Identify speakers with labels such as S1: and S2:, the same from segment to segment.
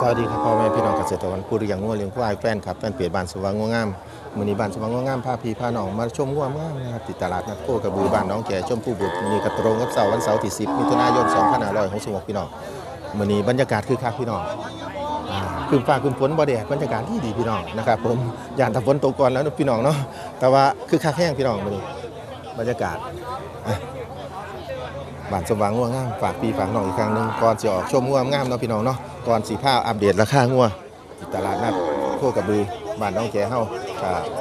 S1: สวัสดีครับพ่อแม่พี่น้องเกษตรกรผู้เลี้ยงงัวเลี้ยงควายแฟนครับแฟนเพจบ้านสว่างงัวงามมือนี้บ้านสว่างงัวงามพาพี่พาน้องมาชมงัวงามนะครับติดตลาดนัดโคกระบือบ้านน้องแก่ชมผู้บุตรมื้อนี้ก็ตรงกับเสาร์วันเสาร์ที่ 10มิถุนายน2566พี่น้องมือนี้บรรยากาศคือคักพี่น้องคืมฟ้าคืมฝนบ่แดดบรรยากาศที่ดีพี่น้องนะครับผมย่านถ้าฝนตกก่อนแล้วนะพี่น้องเนาะแต่ว่าคือคักแห้งพี่น้องมือนี้บรรยากาศบ้านสว่างงัวงามฝากพี่ฝากน้องอีกครั้งหนึ่งก่อนจะออกชมงัวงามเนาะพี่น้องเนาะ ก่อนสีผ้าอัปเดตราคางัวตลาดนัดโคกระบือบ้านน้องแกเฮา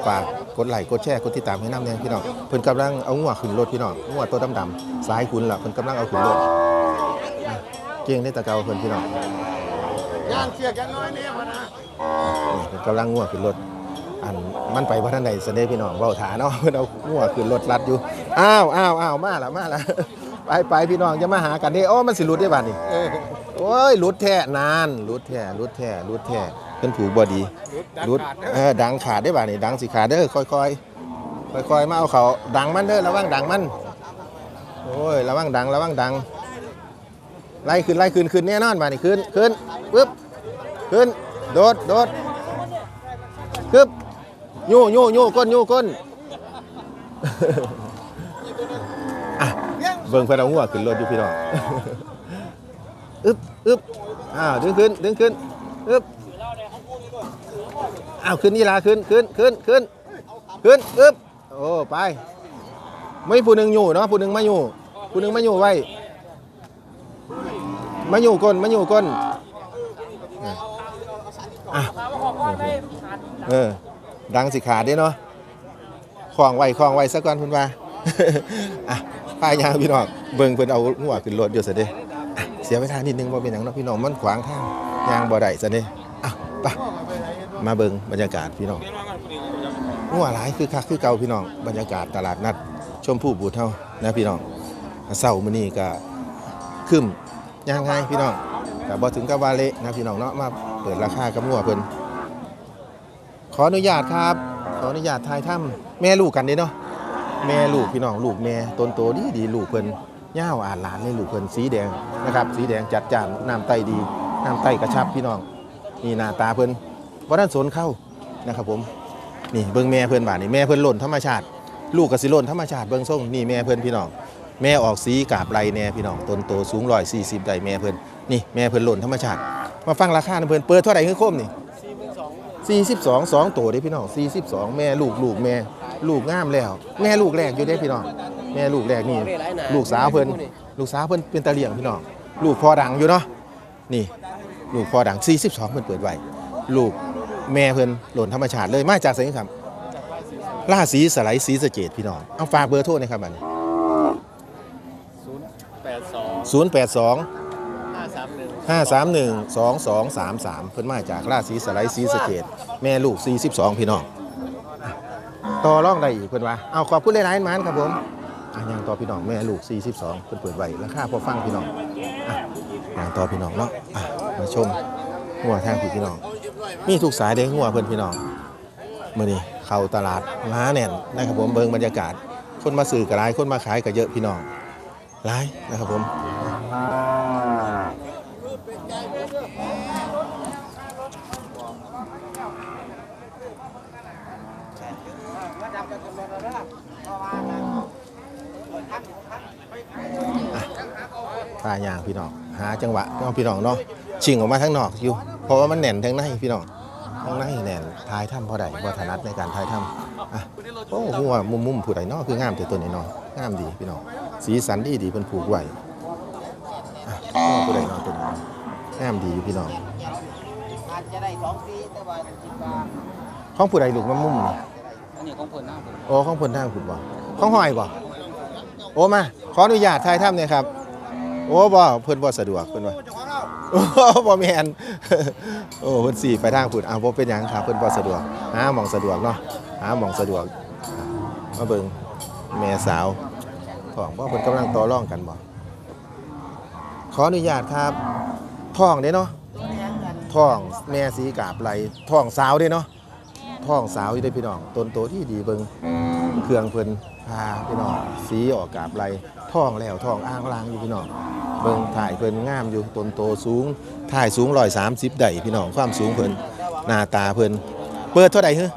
S1: ฝากกดไลค์กดแชร์กดติดตามให้น้ำแน่พี่น้องเพิ่นกำลังเอางัวขึ้นรถพี่น้องงัวตัวดำๆสายคุณล่ะเพิ่นกำลังเอาขึ้นรถเก่งในตะเกาเพิ่นพี่น้อง
S2: ย่างเสียกันน้อยเนี่ยพอนะ
S1: เพิ่นกำลังงัวขึ้นรถอันมันไปบ่าทันใดซะเด้พี่น้องเว้าถาเนาะเพิ่นเอางัวขึ้นรถลัดอยู่อ้าวอ้าวอ้าวมาแล้วมาแล้ว ไปไปพี่น้องจะมาหากันนี่โอ้มันสิหลุดได้บัดนี้
S2: เออ
S1: โอ้ยรุดแท้นานรุดแท้รุดแท้รุดแท้เพิ่นผูกบ่ดีรุดเออดังขาดได้บ่านี่ดังสิขาดเด้อค่อยๆค่อยๆมาเอาเขาดังมันเด้อระวังดังมันโอ้ยระวังดังระวังดังไล่ขึ้นไล่ขึ้นขึ้นแน่นอนบ่านี่ขึ้นขึ้นปึ๊บขึ้นโดดโดดปึ๊บยู่ยู่ยู่ก้นยู่ก้นอะ เบิ่งเพิ่นเอาหัวขึ้นรถอยู่พี่น้อง อึ๊บอึ๊บอ้าวดึงขึ้นดึงขึ้นอึ๊บอ้าวขึ้นนี่ละขึ้นขึ้นขึ้นขึ้นขึ้นอึ๊บโอ้ไป ไม่ผู้หนึ่งอยู่เนาะผู้หนึ่งมาอยู่ผู้หนึ่งมาอยู่ไว้มาอยู่ก้นมาอยู่ก้นอะเออดังสิขาดด้เนาะคล้องไว้คล้องไว้สักก่อนคุณว่าอะ พายางพี่น้องเบิ่งเพิ่นเอาหัวขึ้นรถอยู่ซะเด้เสียไปทานิดนึงบ่เป็นหยังเนาะพี่น้องมันขวางทางยางบ่ได้ซะนี่อะไปมาเบิ่งบรรยากาศพี่น้องหัวหลายคือคักคือเก่าพี่น้องบรรยากาศตลาดนัด ชมพู่บูดเฮานะพี่น้องเช้ามื้อนี้ก็ครึ้มย่างง่ายพี่น้องก็บ่ถึงกับว่าเละนะพี่น้องเนาะมาเปิดราคากับงัวเพิ่นขออนุญาตครับ ขออนุญาตถ่ายถ้ำแม่ลูกกันเด้เนาะ แม่ลูกพี่น้องลูกแม่ต้นโตดีดีลูกเพิ่นย่าวอ่านหลานในลูกเพิ่นสีแดงนะครับ สีแดงจัดจ้านน้ำไตดีน้ำไตกระชับพี่น้องนี่หน้าตาเพิ่นบ่ทันสนเข้านะครับผมนี่เบิ่งแม่เพิ่นบาดนี่แม่เพิ่นหล่นธรรมชาติ ลูกก็สิหล่นธรรมชาติเบิ่งทรงนี่แม่เพิ่นพี่น้องแม่ออกสีกาบไรแน่พี่น้องต้นโตสูง140ได้แม่เพิ่นนี่แม่เพิ่นหล่นธรรมชาติ มาฟังราคาเพิ่นเปิดเท่าไหร่คือคมนี่ 42 2ตัวเด้พี่น้อง42 แม่ลูกลูกแม่ ลูกงามแล้ว แม่ลูกแรกอยู่เด้พี่น้องแม่ลูกแรกนี่ ลูกสาวเพิ่นลูกสาวเพิ่นเป็นตาเลี้ยงพี่น้องลูกพอดังอยู่เนาะนี่ ลูกพอดัง 42 เพิ่นเปิดไว้ลูกแม่เพิ่นหล่นธรรมชาติเลยมาจากไสนครับราศีสไลด์ศรีสเกดพี่น้องเอาฝากเบอร์โทรนะครับบัดนี้
S2: ศูนย์แปดสอง
S1: 082
S2: ห้าสามหนึ่ง
S1: 531 2233 เพิ่นมาจากราศีสไลด์ศรีสะเกดแม่ลูก 42 พี่น้องต่อร่องได้อีกเพิ่อนว่าเอาขอบคุณหลายๆหมานครับผมอะยังต่อพี่น้องแม่ลูก 42 เพิ่อนเปิดไว้ราคาพอฟังพี่น้องอะยังต่อพี่น้องเนาะอะมาชมหัวทางพี่พี่น้อง มีทุกสายเด้หัวเพิ่อนพี่น้องมื้อนี้เข้าตลาดม้าแน่นนะครับผมเบิ่งบรรยากาศ คนมาซื้อก็หลายคนมาขายก็เยอะพี่น้องหลายนะครับผม ตายางพี่น้องหาจังหวะน้องพี่น้องเนาะชิงออกมาทั้งนอกอยู่ เพราะว่ามันแน่นทั้งในพี่น้องทั้งในแน่นทายถ้ำพอได้บ่ถนัดในการทายถ้ำอะโอ้หัวมุมมุมๆผู้ใดเนาะคืองามแต่ตัวนี้เนาะงามดีพี่น้องสีสันดีดีเป็นผูกไว้อะหัวผู้ใดเนาะตัวนี้เนาะงามดีอยู่พี่น้อง
S3: อาจจะได้สองปีแต่ว่าคิดว่า
S1: ของผู้ใดลูกมันมุมนี่
S3: อันนี้ของเพิ่นหน้าผม
S1: โอ้ของเพิ่นทางคุณบ่ของหอยบ่โอ้มาขออนุญาตถ่ายถ้ำเนี่ยครับ โอ้บ่เพิ่นบ่สะดวกเพิ่นว่าโอ้บ่แม่นโอ้เพิ่นสิไปทางพุ่นอ้าวบ่เป็นหยังครับเพิ่นบ่สะดวกหาหม่องสะดวกเนาะหาหม่องสะดวกมาเบิ่งแม่สาวท้องบ่เพิ่นกำลังต่อรองกันบ่ขออนุญาตครับท้องเด้เนาะท้องแม่สีกาบไหลท้องสาวเด้เนาะท้องสาวอยู่เด้พี่น้องต้นโตที่ดีเบิ่งเครื่องเพิ่นพาพี่น้องสีออกกาบไร ท้องแล้วท้องอ้างลางอยู่พี่น้องเบิ่งถ่ายเพิ่นงามอยู่ต้นโตสูงถ่ายสูง130ได้พี่น้องความสูงเพิ่นหน้าตาเพิ่นเปิดเท่าใดฮะ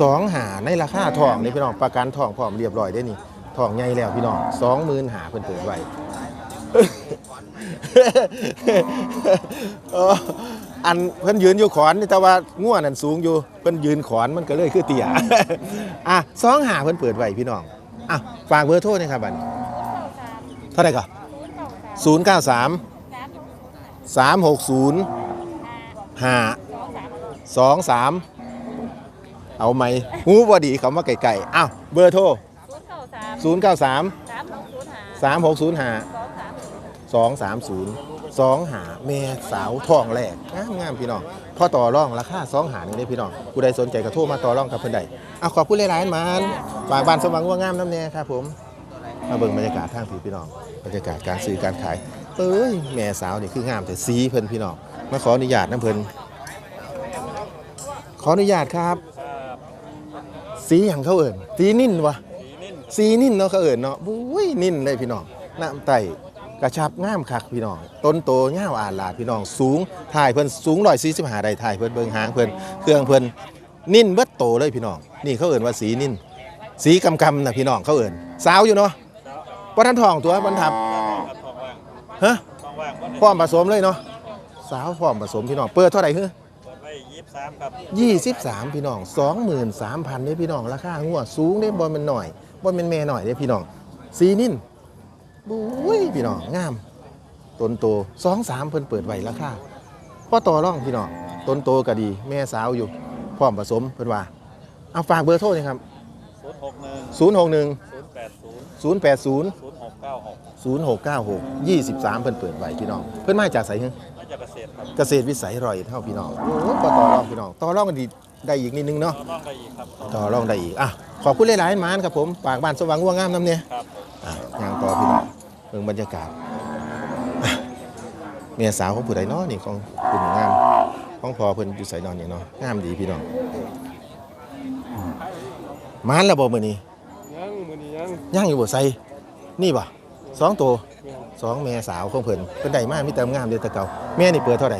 S1: สองหาในราคาทองนี่พี่น้องประกันทองพร้อมเรียบร้อยได้นี่ทองใหญ่แล้วพี่น้องสองหมื่นหาเพิ่นเปิดไว้อันเพิ่นยืนอยู่ขอนแต่ว่าง่วนั่นสูงอยู่เพิ่นยืนขอนมันก็เลยคือเตี้ยอะสองหาเพิ่นเปิดไว้พี่น้อง อะฝากเบอร์โทรหนะครับบัดนี้เท่าไหร่ก่อนศูนย์เก้าสามสามหกศูนย์ห้าสองสามเอาไหมหูบอดีเขามาไก่ๆอ้าวเบอร์โทร
S4: ศูนย์เก้าสาม
S1: 0 9 3
S4: สามหกศูนย์ห้า
S1: 3 6 0 5
S4: สองสาม
S1: 2 3 0 2หาแม่สาวทองแรกงามงามพี่น้องพ่อต่อรองราคาสองหานี่ได้พี่น้องผู้ใดสนใจก็โทรมาต่อรองกับเพิ่นได้เอาขอบคุณหลายๆมันฝากบ้านสมหวังว่างามน้ำแน่ครับผมมาเบิ่งบรรยากาศทางผีพี่น้องบรรยากาศการซื้อการขายเอ้ยแม่สาวนี่คืองามแต่สีเพิ่นพี่น้องมาขออนุญาตน้ำเพิ่นขออนุญาตครับ สีอย่างเขาเอิ่นสีนิ่นวะสีนิ่นเนาะเขาเอิ่นเนาะบุ้ยนิ่นเลยพี่น้องน้ำไต กระชับงามคักพี่น้อง ต้นโตเง่าวอาลาดพี่น้องสูงถ่ายเพิ่นสูงร้อยสี่สิบห้าได้ถ่ายเพิ่นเบิ่งหางเพิ่นเครื่องเพิ่นนิ่นเบิดโตเลยพี่น้อง นี่เขาเอิ่นว่าสีนิ่นสีกำกำๆนะพี่น้องเขาเอิ่นสาวอยู่เนาะบ่ทันทองตัวบรรทับฮะพร้อมผสมเลยเนาะสาวพร้อมผสมพี่น้องเปิดเท่าไหร่เฮ้อ23พี่น้อง23,000เนี่ยพี่น้องราคางัวสูงเด้บ่แมันหน่อยบ่แมันแม่หน่อยเด้พี่น้องสีนิ่น บุ้ยพี่น้องงามต้นโต2-3เพิ่นเปิดไว้ราคาพ่อต่อรองพี่น้องต้นโตก็ดี แม่สาวอยู่ พร้อมผสมเพิ่นว่า เอาฝากเบอร์โทรหน่อยครับ
S2: ศูนย์หกหนึ่ง
S1: 061
S2: ศูนย์แปดศูนย์
S1: 080
S2: ศูนย์หกเก้าหก
S1: 0696 23เพิ่นเปิดไว้พี่น้อง เพิ่นมาจากไสฮะ
S2: น่าจะเกษตรครับ
S1: เกษตรวิสัยร้อยเท่าพี่น้องโอ้บ่ต่อรองพี่น้องต่อรองกันดี ได้อีกนิดนึงเนาะ
S2: น้องได้อีกครับ
S1: ต่อรองได้อีกอะขอบคุณหลายๆหมานครับผมปากบ้านสว่างว่างงามน้ำเนี่ย
S2: ครับ
S1: อะยางต่อพี่น้องเบิ่งบรรยากาศอะเมียสาวของผู้ใดเนาะนี่ของคุณงามของพอเพิ่นอยู่ใส่นอนอย่างเนาะงามดีพี่น้องหมานแล้วบ่มื้อนี้
S2: ยังมือนี้ยัง
S1: ย่างอยู่บ่ใส่นี่บ่สองตัว
S2: แม่
S1: สองแม่สาวของเพิ่นเพิ่นได้มามีแต่งามเด้อแต่เก่าแม่นี่เปิดเท่าใด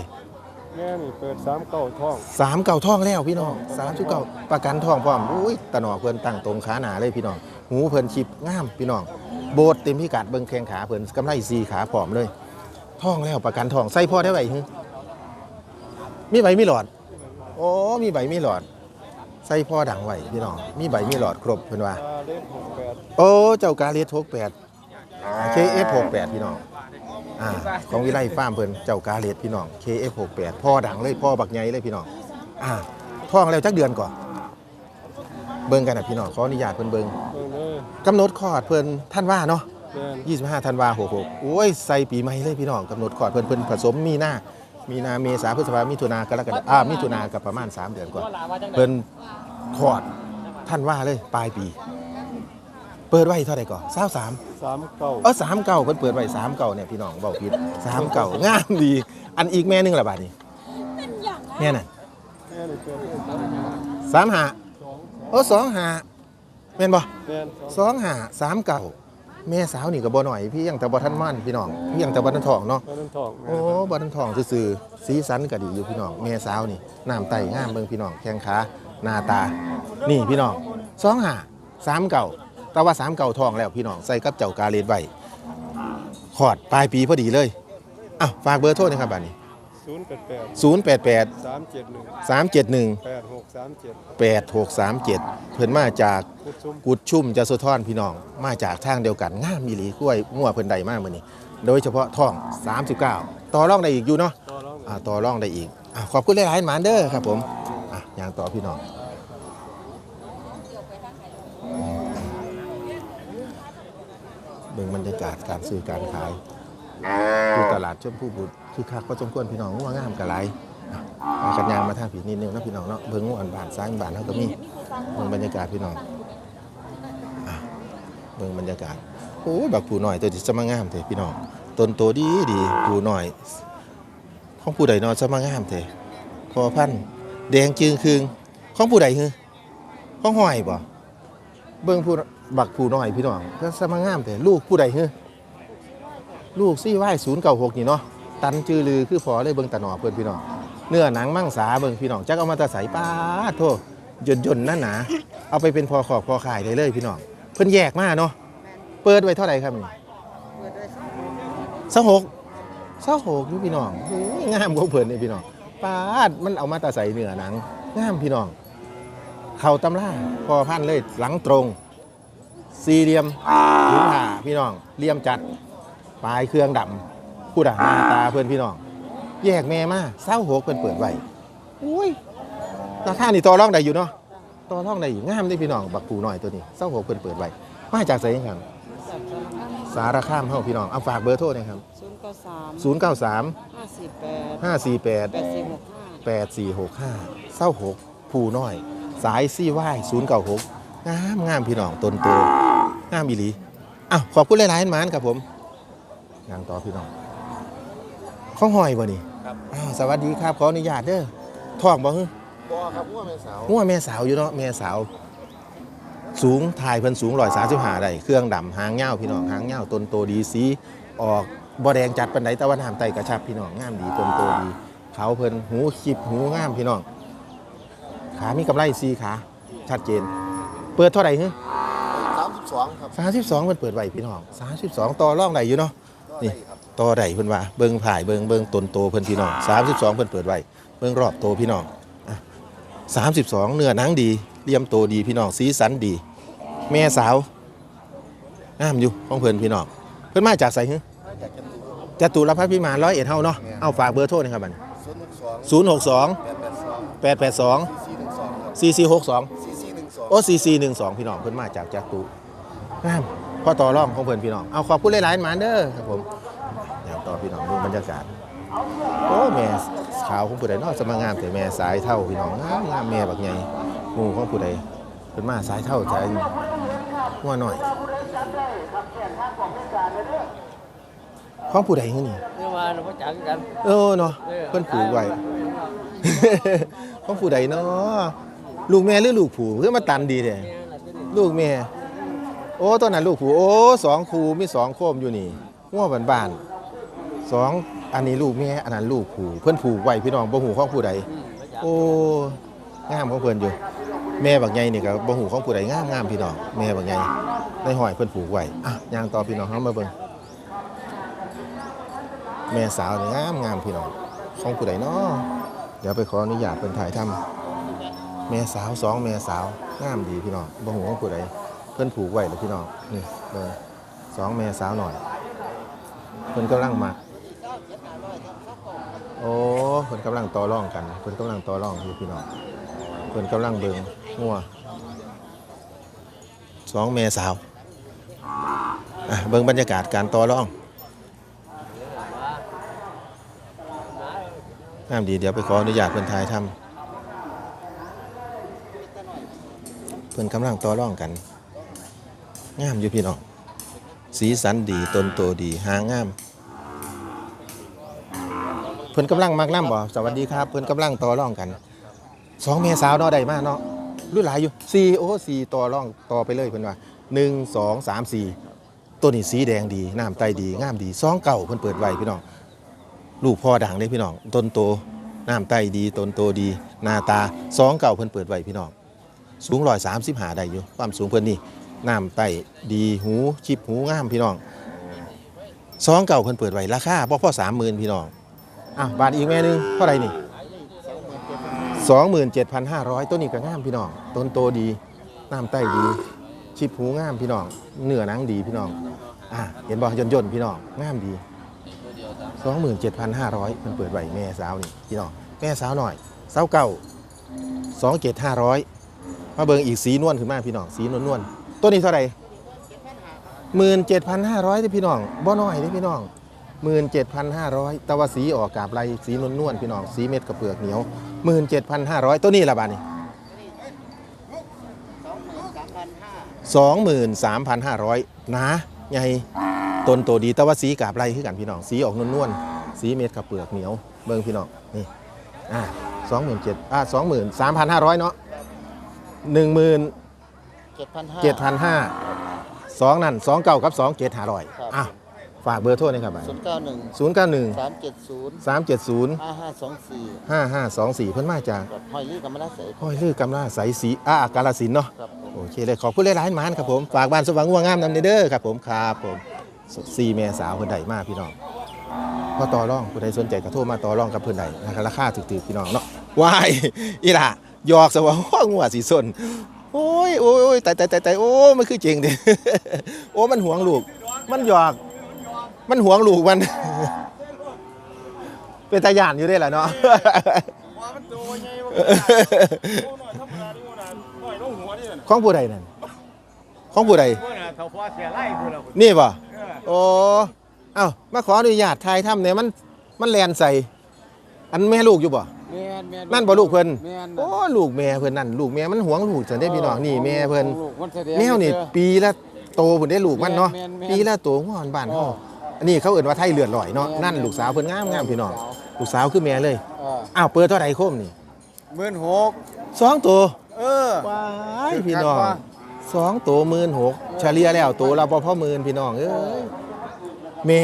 S2: แม่นี่เปิดสามเก้าท้อง
S1: สามเก่าท่องแล้วพี่น้องสามชุดเก่าประกันท่องพร้อมอุ้ยตะหนอเพิ่นตั้งตรงขาหนาเลยพี่น้องหูเพิ่นชิบงามพี่น้องโบดเต็มพิกัดเบิ่งแข้งขาเพิ่นกำไรสีขาพร้อมเลยท่องแล้วประกันท่องใส่พ่อได้ไหวหึมีใบมีหลอดโอ้มีใบมีหลอด ใส่พ่อดังไว้พี่น้องมีใบมีหลอดครบเพิ่นว่า
S2: ตาเล่นหกแปด
S1: โอ้เจ้ากาเลียทกแปด KF68 พี่น้อง อ่าของวิไลฟาร์มเพิ่นเจ้ากาเลียพี่น้อง KF68 พ่อดังเลยพ่อบักใหญ่เลยพี่น้องอ่าท้องแล้วจักเดือนก่อนเบิ่งกันนะพี่น้องขออนุญาตเพิ่นเบิ่ง
S2: เบิ่งเลย
S1: กำหนดคลอดเพิ่นท่านว่าเนาะ
S2: แม่น
S1: 25ธันวา66โอ้ยใส่ปีใหม่เลยพี่น้องกำหนดคลอดเพิ่นเพิ่นผสมมีนามีนาเมษาพฤษภามิถุนากรกฎาอ่ามิถุนากับประมาณ 3 เดือนกว่าเพิ่นคลอดท่านว่าเลยปลายปี เปิดไว้เท่าไหร่ก่อน23
S2: สามเก้า
S1: เออสามเก่าเพิ่นเปิดไว้สามเก่าเนี่ยพี่น้องเบาผิดสามเก่างามดี อันอีกแม่หนึงละบาดนี้แม่นั่น
S2: แม่นี่เปิดได้สาม
S1: สามหา
S2: สอง
S1: โอ้สองหาแม่นบ่
S2: แม่น
S1: สองหาสามเก่าแม่สาวนี่ก็บ่หน่อยพี่ยังแต่บ่ทันมั่นพี่น้องพี่ยังแต่บ่ทันทองเนาะ
S2: ตอนนั้นทองแม่
S1: โอ้บ่ทันทองซื่อๆสีสันก็ดีอยู่พี่น้องแม่สาวนี่น้ำไตงามเบิ่งพี่น้องแข้งขาหน้าตา นี่พี่น้องสองหาสามเก่า แต่ว่าสามเก่าทองแล้วพี่น้องใส่กับเจ้ากาเลดไว้ขอดปลายปีพอดีเลยอ้าวฝากเบอร์โทรหนะครับบัดนี้
S2: ศูนย์แปดแปด
S1: 088
S2: สามเจ็ดหนึ่ง
S1: 371
S2: แปดหกสามเจ็ด
S1: 8637 เพิ่นมาจาก
S2: พุทธซุ้ม
S1: กุดชุ่มจะสุทอนพี่น้อง มาจากทางเดียวกันงามมีหลีกล้วยงัวเพิ่นใดมากมื้อนี้ โดยเฉพาะท่อง 39 ต่อร่องได้อีกอยู่เนาะ
S2: ต่อรอง
S1: อ่าต่อรองได้อีกอาขอบคุณหลายๆหมานเด้อครับผมอะอย่างต่อพี่น้อง เบิ่งบรรยากาศการซื้อการขายอยู่ตลาดชมพูบุตรคือคักก็สมควรพี่น้องงัวงามกะไรอะมากันยางมาทางผีนิดนึงนะพี่น้องเนาะเบิ่งงัวอันบานซ้ายอันบานเท่าก็มีเบิ่งบรรยากาศพี่น้องเบิ่งบรรยากาศโอ้บักผู้น้อยตัวที่จะมางามเถอะพี่น้องต้นโตดีดีผู้น้อยของผู้ใดนอนจะมางามเถอะพอพันแดงจึงคืงของผู้ใดฮือของห้อยบ่เบิ่งผู้ บักผู้น้อยพี่น้องก็สมางามแต่ลูกผู้ใดเฮ้อลูกซี่ไหวศูนย์เก่าหกนี่เนาะตันจือลือคือพอเลยเบิ่งตาหนอเพื่อนพี่น้องเนื้อหนังมั่งสาเบิ่งพี่น้องจักเอามาตะใส่ป้าโทยนยนนั่นหนาเอาไปเป็นพอขอบพอขายได้เลยพี่น้องเพิ่นแยกมาเนาะเปิดไว้เท่าไหร่ครับนี่
S3: ส
S1: หกสหกอยู่พี่น้องโอ้ยงามของเพิ่นนี่พี่น้องปาดมันเอามาตาใส่เนื้อหนังงามพี่น้องเข่าตำล่าพอพันเลยหลังตรง สี่เหลี่ยมผืนผ่าพี่น้องเหลี่ยมจัดปลายเครื่องดำพูดอะหน้าตาเพื่อนพี่น้อง แยกแม่มาเศร้าหกเพิ่นเปิดไว้อุ้ยราคานี่ต่อรองได้อยู่เนาะต่อรองได้อยู่งามเด้พี่น้องบักปูหน่อยตัวนี้เศร้าหกเพิ่นเปิดไว้มาจากไสครับสารคามเฮาพี่น้องเอาฝากเบอร์โทรหนะครับ
S3: ศูนย์เก้าสาม
S1: 093
S3: ห้าสี่แปด
S1: 548
S3: แปดสี่หกห้า
S1: 8465เศร้าหกผูน้อย สายซี่ไหว้096 งามงามพี่น้องตนโตงามอีหลีอ้าวขอบคุณหลายๆหมานครับผมงานต่อพี่น้องข้องหอยบ่นี่
S2: ครับ
S1: อ้าวสวัสดีครับขออนุญาตเด้อท้องบ่ฮึ
S2: บ่ครับว่าแม่สาว
S1: งัวแม่สาวอยู่เนาะแม่สาว สูงทายเพิ่นสูง135ได้เครื่องดำหางยาวพี่น้องหางยาวต้นโตดีสีออกบ่แดงจัดปานใดแต่ว่าน้ำไตกระชับพี่น้องงามดีต้นโตดีเขาเพิ่นหูคิบหูงามพี่น้องขามีกำไรสีขาชัดเจน เปิดเท่าไหร่ฮึ
S2: สามสิบสองครับ
S1: 32เพิ่นเปิดไว้พี่น้อง32ต่อรองได้อยู่เนาะนี่ต่อได้เพิ่นว่าเบิ่งผ่ายเบิ่งเบิ่งต้นโตเพิ่นพี่น้อง32เพิ่นเปิดไว้เบิ่งรอบโตพี่น้องอะ32เนื้อหนังดีเลี่ยมโตดีพี่น้องสีสันดี แม่สาวงามอยู่ของเพิ่นพี่น้องเพิ่นมาจากไสฮึ
S2: อยากจะดู
S1: จตุรพัฒน์พิมาน101เฮาเนาะเอาฝากเบอร์โทรหนะครับบัด
S2: ศูนย์หกสอง
S1: 062
S2: แปดแปดสอง
S1: 882
S2: สี่สี่หนึ่งสอง
S1: โอ้ซีซีหนึ่งสองพี่น้องเพิ่นมาจากจากตูงามพ่อต่อร่องของเพิ่นพี่น้อง เอาขอบคุณหลายๆหมาเด้อครับผมเดี๋ยวต่อพี่น้องดูบรรยากาศ โอ้แม่ขาวของผู้ใดเนาะสมางามแต่แม่สายเท่าพี่น้องงามงามแม่บักใหญ่หมูของผู้ใดเพิ่นมาสายเท่าใจหัวหน่อยของผู้ใดคือนี่
S3: เมื่อวานเราก็จักกัน
S1: เออเนาะเพิ่นผูกไว้ของผู้ใดเนาะ ลูกแม่หรือลูกผู้คือมาตันดีแท้ลูกแม่ โอ้ตอนนั้นลูกผูโอ้สองครูมีสองโคมอยู่นี่ง้อบ้านบ้านๆสองอันนี้ลูกแม่อันนั้นลูกผูเพื่อนผูกไว้พี่น้องบ่หูของผู้ใดโอ้งามของเพื่อนอยู่ แม่บักใหญ่นี่ก็บ่หูของผู้ใดงามงามพี่น้องแม่บักใหญ่ในห้อยเพื่อนผูกไว้อะย่างต่อพี่น้องเฮามาเบิ่งแม่สาวนี่งามงามพี่น้องของผู้ใดเนาะเดี๋ยวไปขออนุญาตเพิ่นถ่ายทำ แม่สาวสองแม่สาวงามดีพี่น้องบ่หูของผู้ใดเพิ่อนผูกไว้เลยพี่น้องนี่เบิ่งสองแม่สาวหน่อย เพิ่นกำลังมาโอ้เพิ่นกำลังต่อรองกัน เพิ่นกำลังต่อรองอยู่พี่น้องเพิ่นกำลังเบิ่งงัวสองแม่สาวเบิ่งบรรยากาศการต่อรองงามดีเดี๋ยวไปขออนุญาตเพิ่นถ่ายทำ เพิ่นกำลังต่อร่องกัน งามอยู่พี่น้อง สีสันดีต้นโตดีหางงาม เพิ่นกำลังมักน้ำบ่สวัสดีครับ เพิ่นกำลังต่อร่องกันสองเมษาวเนาะได้มากเนาะรุ่นหลายอยู่สี่โอ้สี่ต่อร่องต่อไปเลยเพิ่นว่าหนึ่งสองสามสี่ตัวนี้สีแดงดีน้ำไตดีงามดีสองเก่าเพิ่นเปิดไว้พี่น้องลูกพ่อดังเลยพี่น้องต้นโตน้ำไตดีต้นโตดีหน้าตาสองเก่าเพิ่นเปิดไว้พี่น้อง สูงร้อยสามสิบหาได้อยู่ความสูงเพิ่อนนี่น้ำไตดีหูชิบหูงามพี่น้องสองเก่าเพิ่นเปิดไว้ราคาบ่พอสามหมื่นพี่น้องอะบาทอีกแม่หนึงเท่าไรนี่สองหมื่นเจ็ดพันห้าร้อยต้นนี้ก็งามพี่น้องต้นโตดีน้ำไตดีชิบหูงามพี่น้องเนื้อหนังดีพี่น้องอะเห็นบ่ย่นย่นพี่น้องงามดีสองหมื่นเจ็ดพันห้าร้อยเพิ่นเปิดไว้แม่สาวนี่พี่น้องแม่สาวหน่อยสาวเก่าสองเจ็ดห้าร้อย มาเบิงอีกสีนวลขึ้นมาพี่น้องสีนวลนวลตัวนี้เท่าไหร่หมื่นเจ็ดพันห้าร้อยที่พี่น้องบ่น้อยที่พี่น้องหมื่นเจ็ดพันห้าร้อยตะวันสีออกกาบไรสีนวลนวลพี่น้องสีเม็ดกระเปลือกเหนียวหมื่นเจ็ดพันห้าร้อยตัวนี้ละบาทนี่
S3: สองหมื่นสามพันห้า
S1: ร้อยนะใหญ่ต้นโตดีต่ว่าสีกาบไรคือกันพี่น้องสีออกนวลนวลสีเม็ดกระเปลือกเหนียวเบิ่งพี่น้องนี่อ่าสองหมื่นเจ็ดอ่าสองหมื่นสามพันห้าร้อยเนาะ หนึ่งหมื่น
S3: เจ็ดพันห้า
S1: เจ็ดพันห้าสองนั่นสองเก้ากับสองเจ็ดหาร้อย
S2: ครับ
S1: อะฝากเบอร์โทรหน่อยครับ
S2: ศูนย์เก้าหนึ่ง
S1: ศูนย์เก้าหนึ่ง
S2: สามเจ็ดศูนย์
S1: สามเจ็ดศูนย์
S2: ห้าห้าสองสี่
S1: ห้าห้าสองสี่เพิ่นมาจาก
S2: กับห้อยลี่กำมะนาเสย
S1: ห้อยลือกำลาใสสีอ่ากาลสินธุ์เนาะ
S2: ครับผม
S1: โอเคเลยขอบคุณหลายๆหมานครับผมฝากบ้านสว่างง่วงงามนำเด้อครับผมครับผมสี่แม่สาวเพิ่นใดมากพี่น้องพอต่อรองผู้ใดสนใจก็โทรมาต่อรองกับเพิ่นใดนะครับราคาถูกๆพี่น้องเนาะวายอีหล่ะห ยอกสว่าห้องงัวสีส้นโอ้ยโอ้ยโอ้ยตายตายตายตายโอ้ยมันคือเจ๋งด้โอ้มันห่วงลูก มันหยอก มันห่วงลูกมัน เป็นตาหยานอยู่ได้แหละเนาะของผู้ใดนั่นของผู้ใดนี่ป่ะโอ้เอ้ามาขออนุญาตถ่ายทำเนี่ยมันมันแลนใส่อันแม่ลูกอยู่บ่
S3: แม่นแม่น
S1: นั่นบ่ลูกเพิ่น
S3: แม่น
S1: โอ้ลูกแม่เพิ่นนั่นลูกแม่มันหวงลูกจังได้พี่น้องนี่แม่เพิ่น
S3: ลูกมันแสดง
S1: แมวนี่ปีละโตพุ่นได้ลูกมันเนาะ
S3: แม่นแม่น
S1: ปีละโตหัวอ่อนบ้านเฮา
S3: เออ
S1: อันนี้เขาเอิ้นว่าไทยเลือดลอยเนาะ
S3: แม่น
S1: นั่นลูกสาวเพิ่นงามงามพี่น้อง
S3: ลูกสาว
S1: ลูกสาวคือแม่เลย
S3: เออ
S1: อ้าวเปิดเท่าไหร่โคมนี่
S3: หมื่นหก
S1: สองตัว
S3: เออ
S1: ว้าย
S3: คือ
S1: พี่น้อง
S3: คักว่ะ
S1: สองตัวหมื่นหกเฉลี่ยแล้วตัวเราพอพ่อหมื่นพี่น้องเอ้ยแม่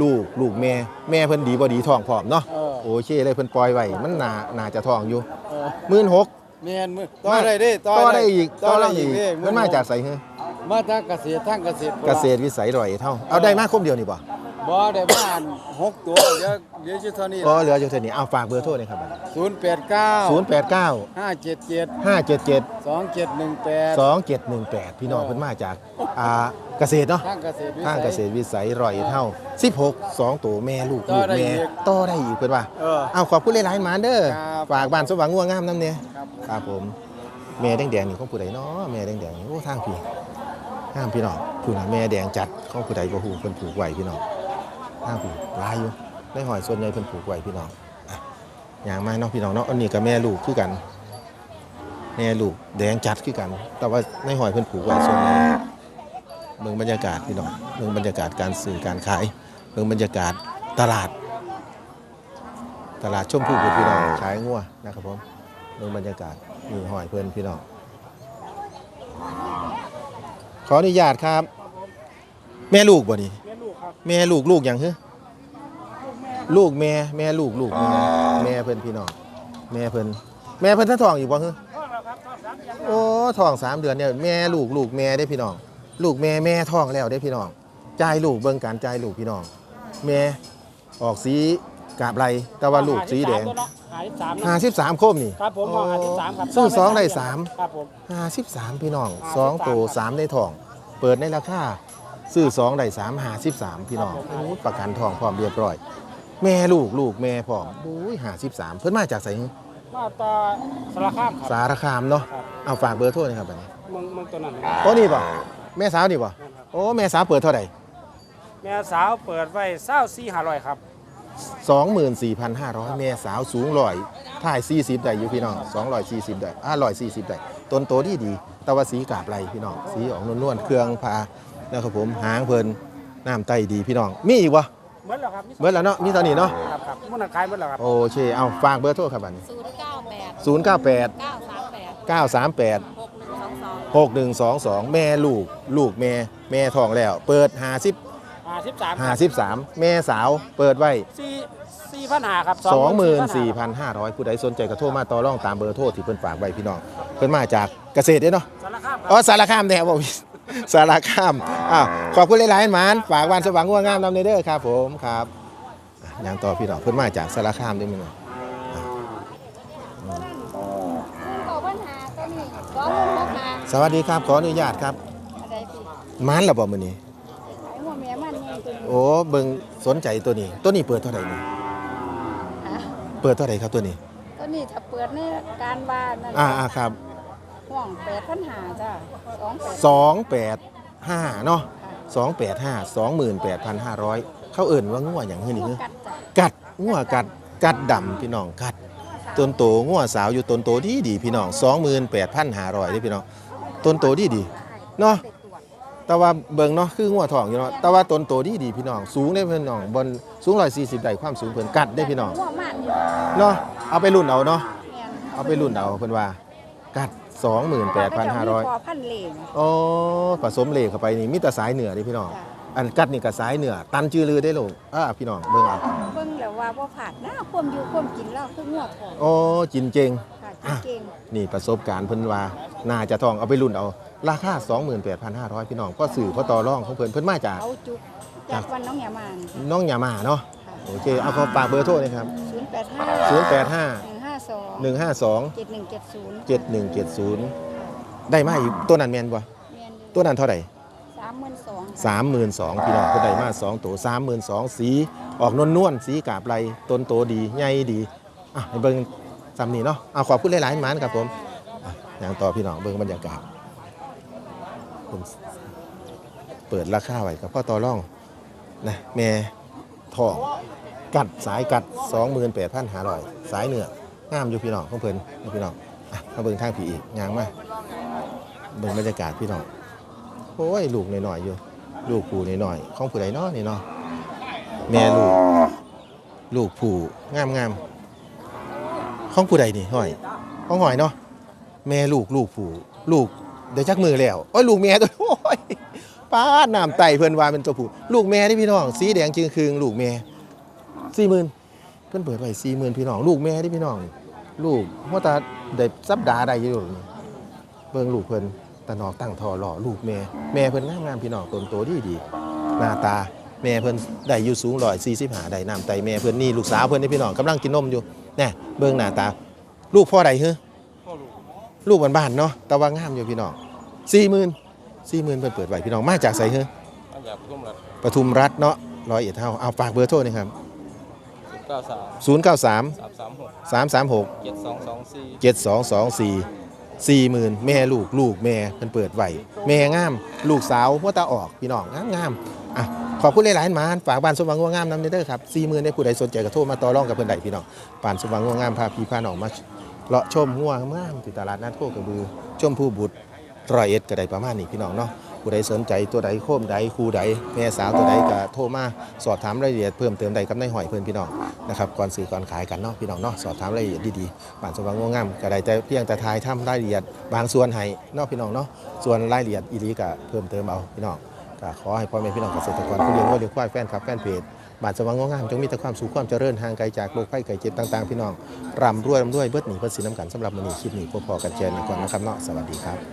S1: ลูกลูกแม่แม่เพิ่นดีบ่ดีท้องพร้อมเนาะ
S3: เออ
S1: โอเคเลยเพิ่นปล่อยไว้มันน่าน่าจะท้องอยู่
S3: เออ
S1: หมื่นหก
S3: แม่นมือต่อได้เด้
S1: ต่อได้อีก
S3: ต่
S1: ต่
S3: อ
S1: อ
S3: ได้
S1: ได้
S3: อี
S1: อี
S3: ก
S1: ก
S3: เด้
S1: มันมาจากไสฮะ
S3: มาจากเกษตรทั้งเกษตร
S1: เกษตรวิสัยร้อยเท่าเอาได้มาคมเดียวนี่บ่
S3: บ่ได้บ้านหกตัวเดี๋ยวเดี๋ยวจะเท่านี้
S1: ก็เหลืออยู่เท่านี้เอาฝากเบอร์โทรหน่อยครับ
S3: ศูนย์แปดเก้า
S1: 089
S3: ห้าเจ็ดเจ็ด
S1: 577
S3: สองเจ็ดหนึ่งแปด
S1: 2718พี่น้องเพิ่นมาจากอ่าเกษตรเนาะ
S3: ทั้งเกษตรวิสัย
S1: ทางเกษตรวิสัยร้อยเท่า16 2ตัวแม่ลูก
S3: ต่
S1: ลู
S3: อกได้
S1: แม่
S3: อีก
S1: ต่อได้อีกเพิ่นว่า
S3: เออ
S1: เอาขอบคุณหลายๆหมาเด้อ
S3: ครับ
S1: ฝากบ้านสว่างงัวงามน้ำเนี่ย
S3: ครับ
S1: ครับผมแม่แดงๆนี่ของผู้ใดเนาะแม่แดงๆนี่โอ้ทางพี่ห้ามพี่น้องผู้น่ะแม่แดงจัดของผู้ใดบ่ฮู้เพิ่นผูกไว้พี่น้อง ทางพี่หลายอยู่ในหอยส่วนใหญ่เพิ่นผูกไว้พี่น้องอย่างมาเนาะพี่น้องเนาะอันนี้ก็แม่ลูกคือกันแม่ลูกแดงจัดคือกัน แต่ว่าในหอยเพิ่นผูกไว้ส่วนใหญ่เบิ่งบรรยากาศพี่น้องเบิ่งบรรยากาศการซื้อการขายเบิ่งบรรยากาศตลาด ตลาดชมพู่พี่น้องขายงัวนะครับผมเบิ่งบรรยากาศนี่หอยเพิ่นพี่น้องขออนุญาตครับ แม่ลูกบ่นี่ แม่ลูกลูกหยังฮึลูกแม่แม่ลูกลูกแม่แม่เพิ่นพี่น้องแม่เพิ่นแม่เพิ่นท่าท้องอยู่บ่ฮึโอ้ท้องสามเดือนเนี่ยแม่ลูกลูกแม่ได้พี่น้อง ลูกแม่แม่ท้องแล้วได้พี่น้องจ่ายลูกเบิ่งการจ่ายลูกพี่น้อง แม่ออกสีกาบไรแต่ว่าลูกสีแดง
S5: หาสิบสาม
S1: ห้าสิบสามโคมนี่
S5: ครับผมหาสิบสามครับ
S1: ซื้อสองได้สาม
S5: ครับผม
S1: ห้าสิบสามพี่น้อง
S5: 53
S1: สองตัวสามในทอง เปิดในราคา ซื้อสองได้สามห้าสิบสามพี่น้อง
S5: ครับผม
S1: โอ้ยประกันทองพร้อมเรียบร้อย แม่ลูกลูกแม่พร้อมโอ้ยห้าสิบสามเพิ่นมาจากไส
S5: มาตาสารคามครับ
S1: สารคามเนาะ
S5: ครับ
S1: เอาฝากเบอร์โทรหนะครับบัดนี้
S5: เมืองเมืองตัวนั้น
S1: โอ้นี่ป่ะแม่สาวนี่ป่ะโอ้แม่สาวเปิดเท่าไหร่
S5: แม่สาวเปิดไว้เศร้าสี่ห้าร้อยครับ
S1: สองหมื่นสี่พันห้าร้อยแม่สาวสูงร้อยถ่ายสี่สิบได้อยู่พี่น้องสองร้อยสี่สิบได้อ่าร้อยสี่สิบได้ต้นโตดีดีแต่ว่าสีกาบไรพี่น้องสีออกนวลๆเครื่องพา นะครับผมหางเพลินน้ำไตดีพี่น้อง มีอีกวะ
S5: เหมือนแล้วครับ
S1: เบิดแล้วเนาะมีตอนนี้เนาะ
S5: ครับครับมันขายเหมือนแล้วครับ
S1: โอเคเอาฝากเบอร์โทรครับบัดนี้
S4: ศูนย์เก้าแปด
S1: ศูนย์เก้าแปด
S4: เก้าสามแปด
S1: เก้าสามแปด
S4: หกหนึ่งสองสอง
S1: หกหนึ่งสองสองแม่ลูกลูกแม่แม่ท้องแล้ว เปิดหาสิบ
S5: หาสิบสาม
S1: หาสิบสามแม่สาวเปิดไว้
S5: สี่สี่พันหาครับ
S1: สองหมื่นสี่
S5: 24,500
S1: พันห้าร้อยผู้ใดสนใจก็โทรมาต่อรองตามเบอร์โทรที่เพิ่นฝากไว้พี่น้องเพิ่นมาจากเกษตรเด้เนาะ
S5: สารคามค
S1: อ๋
S5: รั
S1: อบสารคามแน่บ่พี่ สารคามอ้าวขอบคุณหลายๆหมานฝากวันสว่างงัวงามนำในเด้อครับผมครับอะอย่างต่อพี่น้องเพิ่นมาจากสารคามเด้อพี่น้อง
S4: บอกปัญหาตัวนี้สองหมื่นหกหา
S1: สวัสดีครับขออนุญาตครับ
S4: อะไรสิ
S1: หมานล่ะบ่มื้อนี้
S4: ไอ้หัวแม่มันนี่ตัวนี้
S1: โอ้เบิ่งสนใจตัวนี้ ตัวนี้เปิดเท่าไหร่นี่
S4: อะ
S1: เปิดเท่าไหร่ครับตัวนี้
S4: ตัวนี้ถ้าเปิดในการบ้านนั่น
S1: อ่าอ่าครับ
S4: ห่วงแปดพันหาจ้ะสองแปด
S1: 285เนาะ285 28,500 เขาเอิ่นว่างัวหยังฮือนี่คือ
S4: กัดจ้ะ
S1: กัดงัวกัดกัดดำพี่น้องกัดต้นโตงัวสาวอยู่ต้นโตดีดีพี่น้อง28,500ได้พี่น้องต้นโตดีดีเนาะแต่ว่าเบิ่งเนาะคืองัวทองอยู่เนาะแต่ว่าต้นโตดีดีพี่น้องสูงได้พี่น้องบนสูง140ได้ความสูงเพิ่นกัดได้พี่น้อง
S4: หัวมันนี่
S1: เนาะเอาไปรุ่นเอาเนาะ
S4: แม่น
S1: เอาไปรุ่นเอาเพิ่นว่า กัด สองหมื่นแปดพันห้าร้อย
S4: พอพันเหลง
S1: อ๋อผสมเหล็กเข้าไปนี่มีแต่สายเหนือนี่พี่น้อง
S4: จ้ะ
S1: อันกัดนี่ก็สายเหนือ ตันจือลือได้ลูกอ่าพี่น้องเบิ่งเอา
S4: เบิ่งแล้วว่าบ่ผาดหน้าความอยู่ความกินแล้วคืองวดพอ
S1: อ๋อจินเจง
S4: ค่ะกินเก่ง
S1: นี่ประสบการณ์เพิ่นว่าน่าจะทองเอาไปรุ่นเอา ราคา 28,500 พี่น้องก็สื่อพ่อต่อรองของเพิ่นเพิ่นมาจาก
S4: เอาจุกจากวันน้องหยามาน
S1: น้องหยามาเนาะ
S4: ค่ะ
S1: โอเค เอาขอฝากเบอร์โทรหนะครับ
S4: 085
S1: 085
S4: 152
S1: 152
S4: 7170
S1: 7170ได้มาอีกตัวนั้นแม่นบ่
S4: แม่นอยู่
S1: ตัวนั้นเท่าไหร่
S4: 32,000
S1: 32,000พี่น้องเพิ่นได้มา2ตัว32,000สีออกนวลๆสีกาบไหลต้นโตดีใหญ่ดีอะให้เบิ่งซ้ำนี่เนาะเอาขอบคุณหลายๆหมานครับผมอย่างต่อพี่น้องเบิ่งบรรยากาศผมเปิดราคาไว้กับพ่อต่อร่องนะแม่ทองกัดสายกัด 28,500 สายเหนือ งามอยู่พี่น้องของเพิ่นนพี่น้องอะมาเบิ่งทางผีอีกยางมาเบิ่งบรรยากาศพี่น้องโอ้ยลูกน้อยๆอยู่ ลูกผู้น้อยๆของผู้ใดเนาะนี่เนาะแม่ลูก ลูกผู้งามๆของผู้ใดนี่ห้อยของหอยเนาะแม่ลูกลูกผู้ลูกเดี๋ยวจักมือแล้วโอ้ยลูกแม่ตัวโอ้ยป้าน้ำไตเพิ่นว่าเป็นตัวผู้ลูกแม่ที่พี่น้อง สีแดงจึงคืงลูกแม่สี่หมื่นเพิ่นเปิดไว้สี่หมื่นพี่น้อง ลูกแม่ที่พี่น้อง ลูกว่าตาได้สัปดาห์ใดอยู่นี่เบิ่งลูกเพิ่นตะนอกตั้งทอหล่อลูกแม่ แม่เพิ่นงามงามๆพี่น้องต้นโตดีดีหน้าตาแม่เพิ่นได้อยู่สูงร้อยสี่สิบห้าได้น้ำไตแม่เพิ่นนี่ลูกสาวเพิ่นนี่พี่น้องกำลังกินนมอยู่แน่เบิ่งหน้าตา ลูกพ่อใดเฮ้อลูกบ้านๆเนาะแต่ว่างามอยู่พี่น้องสี่หมื่นสี่หมื่นเปิดเปิดไว้พี่น้องมาจากไสเฮ้อ
S3: อันอยากพุ่มละ
S1: ปทุมรัฐเนาะร้อยเอ็ดเท่าเอาฝากเบอร์โทรหนะครับ
S3: เก้าสาม
S1: ศูนย์เก้าสาม
S3: สามสามหก
S1: สามสามหก
S3: เจ็ดสองสองสี่
S1: เจ็ดสองสองสี่สี่หมื่นแม่ลูกลูกแม่เพิ่นเปิดไว้แม่งาม ลูกสาวหัวตาออกพี่น้องงามงามอะขอบคุณหลายๆหมานฝากบ้านสมหวังงัวงามนำเด้อครับสี่หมื่นได้ผู้ใดสนใจก็โทรมาต่อรองกับเพิ่นได้พี่น้องบ้านสมหวังงัวงามพาพี่พาน้องมาเลาะชมงัวงามที่ตลาดนัดโคกระบือชมผู้บุตรร้อยเอ็ดก็ได้ประมาณนี้พี่น้องเนาะ ผู้ใดสนใจตัวใดโคมใดครูใดแม่สาวตัวใดก็โทรมาสอบถามรายละเอียดเพิ่มเติมใดกับนายหอยเพิ่อนพี่น้องนะครับก่อนซื้อก่อนขายกันเนาะพี่น้องเนาะสอบถามรายละเอียดดีๆบ้านสว่างงงามก็ได้แต่เพียงแต่ทายทำรายละเอียดบางส่วนให้เนาะพี่น้องเนาะส่วนรายละเอียดอีลีก็เพิ่มเติมเอาพี่น้องก็ขอให้พ่อแม่พี่น้องเกษตรกรผู้เลี้ยงวัวเลี้ยงควายแฟนคลับแฟนเพจบ้านสว่างงงามจงมีแต่ความสุขความเจริญห่างไกลจากโรคภัยไข้เจ็บต่างๆ พี่น้องร่ำรวยร่ำรวยเบิดหนีเบิดสินน้ำกันสำหรับมื้อนี้คลิปนี้พบพอกันเจนก่อนนะครับเนาะสวัสดีครับ